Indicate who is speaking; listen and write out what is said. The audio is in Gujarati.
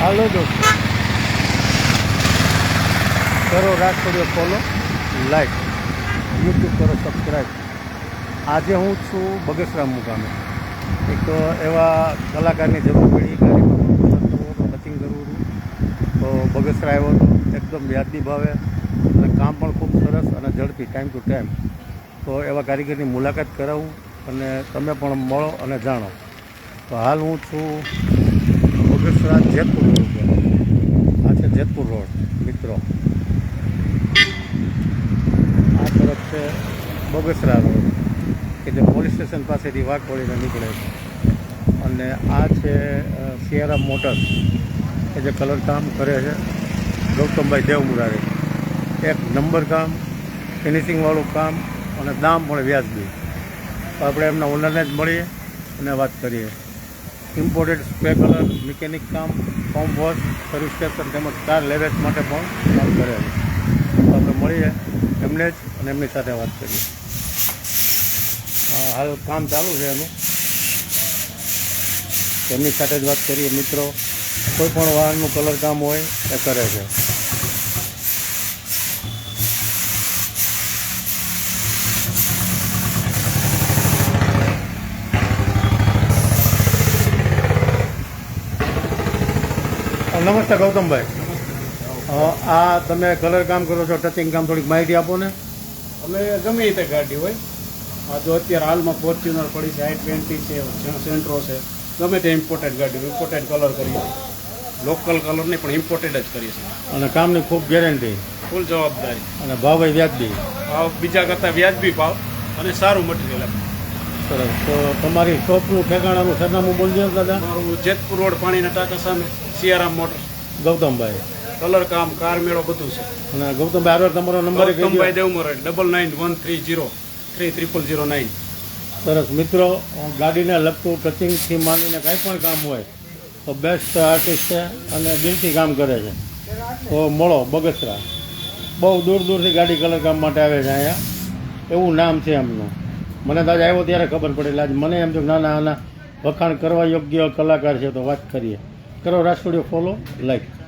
Speaker 1: હાલો દોસ્તો કરો Raj studio follow like YouTube કરો સબસ્ક્રાઈબ આજે હું છું બગસરામ મુકામે. એક એવા કલાકારની જરૂર પડી કાર્યક્રમ હતો હતું તો બગસરા આવ્યો હતો એકદમ વ્યાજબી ભાવે અને કામ પણ ખૂબ સરસ અને ઝડપી ટાઈમ ટુ ટાઈમ તો એવા કારીગરની મુલાકાત કરાવું અને તમે પણ મળો અને જાણો. તો હાલ હું છું બગસરા જેતપુર રોડ ઉપર આ છે જેતપુર રોડ, મિત્રો. આ તરફ છે બગસરા રોડ, કે જે પોલીસ સ્ટેશન પાસેથી વાઘોડીને નીકળે છે. અને આ છે સિયારા મોટર્સ કે જે કલર કામ કરે છે, ગૌતમભાઈ દેવમુરારી. એક નંબર કામ ફિનિશિંગવાળું કામ અને દામ પણ વ્યાજબી. આપણે એમના ઓનરને જ મળીએ અને વાત કરીએ. ઇમ્પોર્ટેડ સ્પ્રે કલર મિકેનિક કામ પંપ વોશ, સર્વિસ સ્ટેશન તેમજ કાર લેવેચ માટે પણ કામ કરે છે. તો આપણે મળીએ એમને જ અને એમની સાથે વાત કરીએ. હાલ કામ ચાલુ છે એનું. એમની સાથે જ વાત કરીએ. મિત્રો, કોઈ પણ વાહનનું કલર કામ હોય એ કરે છે. નમસ્તે ગૌતમભાઈ. આ તમે કલર કામ કરો છો ટચિંગ કામ થોડીક માહિતી આપો ને.
Speaker 2: અમે ગમે તે ગાડી હોય. આ જો અત્યારે હાલમાં ફોર્ચ્યુનર પડી છે આઈ ટ્વેન્ટી છે સેન્ટ્રો છે. ગમે તે ઇમ્પોર્ટેડ ગાડી ઇમ્પોર્ટેડ કલર કરીએ લોકલ કલર નહીં પણ ઇમ્પોર્ટેડ જ કરીએ છીએ.
Speaker 1: અને કામની ખૂબ ગેરંટી
Speaker 2: ફૂલ જવાબદારી.
Speaker 1: અને ભાવ વ્યાજબી.
Speaker 2: ભાવ બીજા કરતાં વ્યાજબી ભાવ અને સારું મટીરિયલ આપે
Speaker 1: સરસ. તો તમારી શોપનું ઠેકાણાનું સરનામું બોલજો દાદા.
Speaker 2: મારું જેતપુર રોડ પાણીના ટાંકા સામે. સિયારામ મોટર.
Speaker 1: ગૌતમભાઈ.
Speaker 2: કલર કામ કાર મેળો બધું છે.
Speaker 1: અને ગૌતમભાઈ આગળ તમારો નંબર
Speaker 2: ગૌતમભાઈ
Speaker 1: દો
Speaker 2: Devmor double nine one three zero three triple zero nine
Speaker 1: સરસ. મિત્રો ગાડીને લગતું ટચિંગથી માંડીને કાંઈ પણ કામ હોય તો બેસ્ટ આર્ટિસ્ટ છે અને દિલથી કામ કરે છે. તો મળો બગસરા. બહુ દૂર દૂરથી ગાડી કલર કામ માટે આવે છે અહીંયા. એવું નામ છે એમનું. મને તો આજે આવ્યો ત્યારે ખબર પડે એટલે આજે મને એમ થયું નાના ના ના આના વખાણ કરવા યોગ્ય કલાકાર છે તો વાત કરીએ. કરો રાજ સ્ટુડિયો ફોલો લાઈક